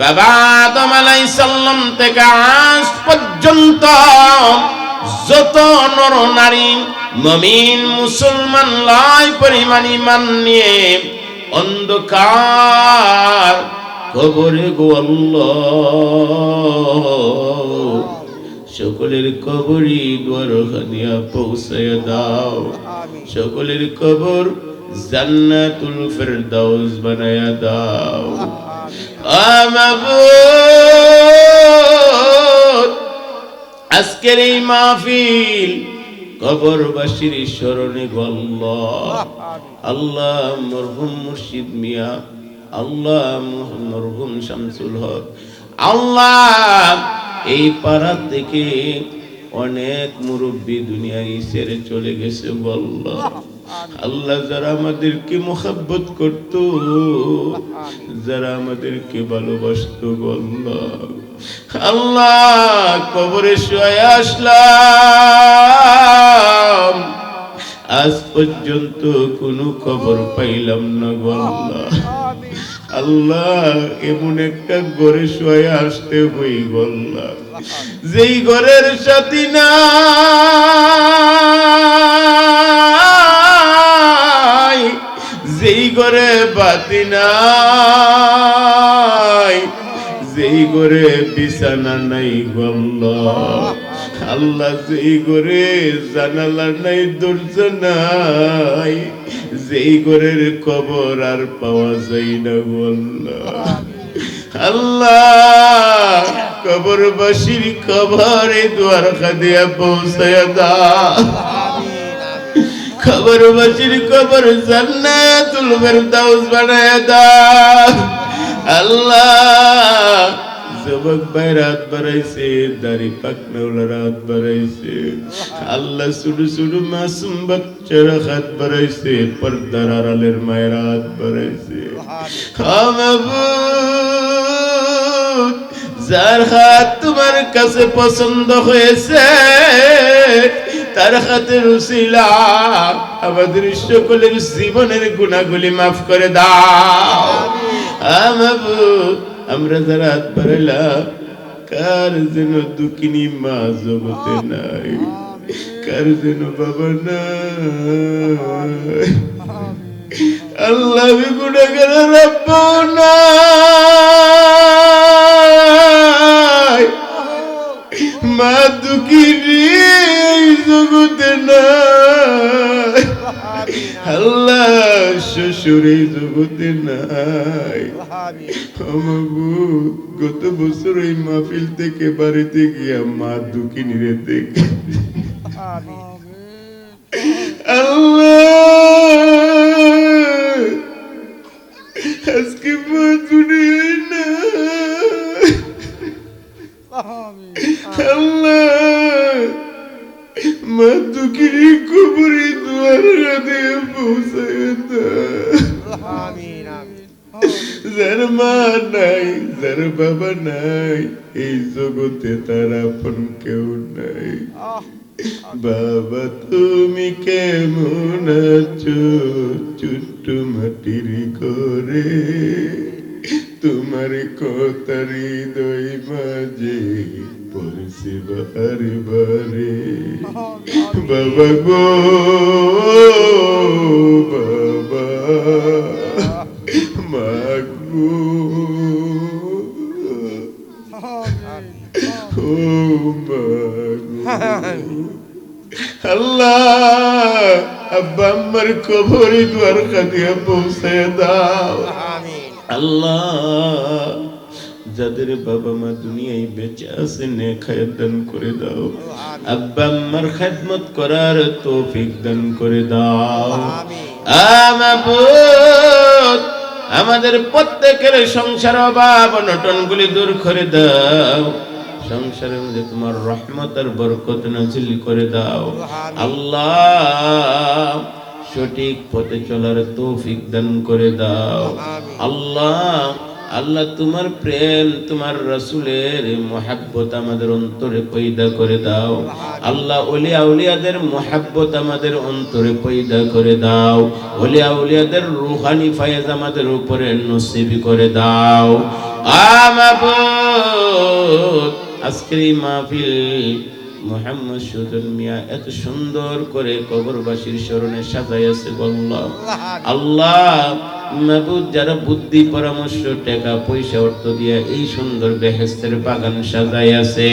বাবা আদম আলাইহিস সালাম থেকে আজ পর্যন্ত যত নর নারী মমিন মুসলমান লাই পরিমাণ ইমান নিয়ে অন্ধকার কবরে গো সকলের কবরই দুয়ার খানিয়া পৌঁছায় দাও। সকলের কবর জান্নাতুল ফেরদাউস বানায়া দাও। আজকের এই মাহফিল কবরবাসীর স্মরণে গল্ল আল্লাহ। মরহুম মুর্শিদ মিয়া আল্লাহ মরহুম শামসুল হক। আল্লাহ এই পাড়া থেকে অনেক মুরব্বী দুনিয়ায় ছেড়ে চলে গেছে বলল আল্লাহ যারা আমাদেরকে মোহাব্বত করত, যারা আমাদেরকে ভালোবাসতো, বলল, আল্লাহ কবরে শুয়ে আসলাম। আজ পর্যন্ত কোনো খবর পাইলাম না গল্লা আল্লাহ এমন একটা ঘরে শুয়ে আসতে হই গল্লা যেই ঘরের সাথী নাই যেই করে বাতি নাই, যেই করে বিছানা নাই গল্লা আল্লাহ যেই করে জানালা নাই, দরজা নাই, যেই ঘরের খবর আর পাওয়া যায় না বল্লা আল্লাহ, কবরবাসীর কবরে দুয়ার খাদিয়া পৌঁছায় দা কবরবাসীর কবর জান্নাতুল ফেরদাউস বানায় দা আল্লাহ, যুবক ভাই রাত বাড়াইছে, দাড়ি পাকনাওয়ালা রাত বাড়াইছে। আল্লাহ শুধু শুধু মাসুম বাচ্চারা হাত বাড়াইছে, পর্দার আড়ালের মায়ের হাত বাড়াইছে। যার হাত তোমার কাছে পছন্দ হয়েছে তার হাতে রুসিলা, আমাদের সকলের জীবনের গুণাগুলি মাফ করে দাও। আমাবুদ আমরা যারা কার যেন দুঃখিনী মা জগতে নাই? কার যেন বাবা নাই? আল্লাহ গুণাগার রাব্বু নাই। মা দুঃখিনী এই জগতে নাই আল্লাহ শ্বশুর এই জগতে নাই গত বছর এই মাহফিল থেকে বাড়িতে গিয়া মা দুঃখিনী রে দেখে আল্লাহ আজকে মা দুনিয়ায় না যার মা নাই যার বাবা নাই এই জগতে তার আপন কেউ নাই। বাবা তুমি কেমন আছো? ছোট্ট মাটির করে তোমার কথার হৃদয় মাঝে পড়ছে বারে। বারে বাবা গো। আব্বা আমার কবরে দুয়ার খাদিয়া পৌঁছে দাও। আল্লাহ যাদের বাবা মা দুনিয়ায় বেঁচে আছে নে খায় দান করে দাও। আব্বা আম্মার খেদমত করার তৌফিক দান করে দাও। আমাবুদ আমাদের প্রত্যেকের সংসার অভাব অনটন গুলি দূর করে দাও। সংসারের মধ্যে তোমার রহমত আর বরকত নাজিল করে দাও। আল্লাহ সঠিক পথে চলার তৌফিক দান করে দাও। আল্লাহ আল্লাহ তোমার প্রেম তোমার রসুলের মহাব্বত আমাদের অন্তরে পয়দা করে দাও। আল্লাহ ওলিয়া উলিয়াদের মহাব্বত আমাদের অন্তরে পয়দা করে দাও। ওলিয়া উলিয়াদের রুহানি ফায়েজ আমাদের উপরে নসিবি করে দাও। আমাবুদ আজকের এই মাহফিল মোহাম্মদ সুজন মিয়া এত সুন্দর করে কবরবাসীর স্মরণে সাজাইয়াছে বললাম আল্লাহ। যারা বুদ্ধি পরামর্শ টাকা পয়সা অর্থ দিয়ে এই সুন্দর বেহেস্তের বাগান সাজাইয়াছে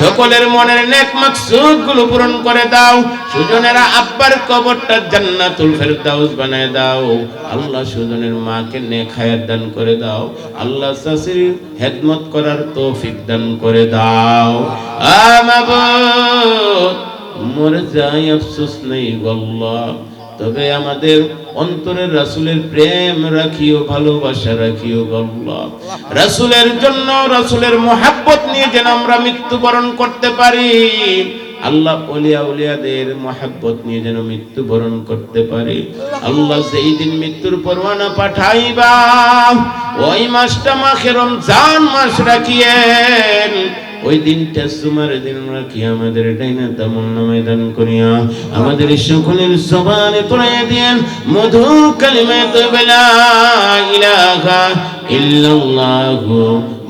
সকলের মনের নেক মাকসুদগুলো পূরণ করে দাও সুজনেরা আব্বার কবরটা জান্নাতুল ফেরদাউস বানায় দাও আল্লাহ সুজনের মাকে নেক হায়াত দান করে দাও আল্লাহ শাসির হেদমত করার তৌফিক দান করে দাও আমাবুদ মরে যাই আফসোস নেই গল্লাহ তবে আমাদের অন্তরের রাসুলের প্রেম রাখিও, ভালোবাসা রাখিও গল্লা রাসুলের জন্য, রাসুলের মোহাব্বত নিয়ে যেন আমরা মৃত্যুবরণ করতে পারি, আল্লাহ ওলিয়া উলিয়াদের মোহাব্বত নিয়ে যেন মৃত্যুবরণ করতে পারি। আল্লাহ সেই দিন মৃত্যুর পরোয়ানা পাঠাইবা, ওই মাসটা মাসে রমজান মাস রাখিয়েন। ওই দিনটা সুমার দিন রাখি আমাদের ডাইনা তেমন নামে দান করিয়া আমাদের সকলের জবানে পড়াইয়া দিয়েন, মধু কালিমে তবে লা ইলাহা ইল্লাল্লাহু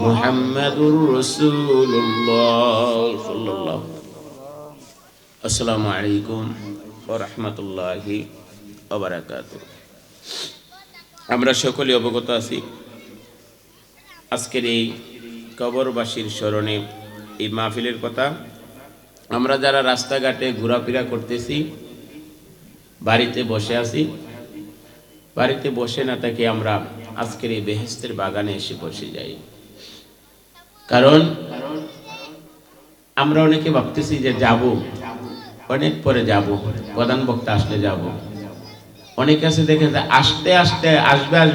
মুহাম্মাদুর রাসূলুল্লাহ সাল্লাল্লাহু আসসালামু আলাইকুম ওয়া রাহমাতুল্লাহি ওয়া আমরা সকলে অবগত আছি আজকের এই কবরবাসীর স্মরণে এই মাহফিলের কথা। আমরা যারা রাস্তাঘাটে ঘোরাফেরা করতেছি, বাড়িতে বসে আছি, বাড়িতে বসে না তাকে আমরা আজকের এই বেহেস্তের বাগানে এসে বসে যাই। কারণ আমরা অনেকে ভাবতেছি যে যাব, অনেক পরে যাব, প্রধান বক্তা আসলে যাব। অনেকে আছে দেখে আসতে আসতে, আসবে আসবে।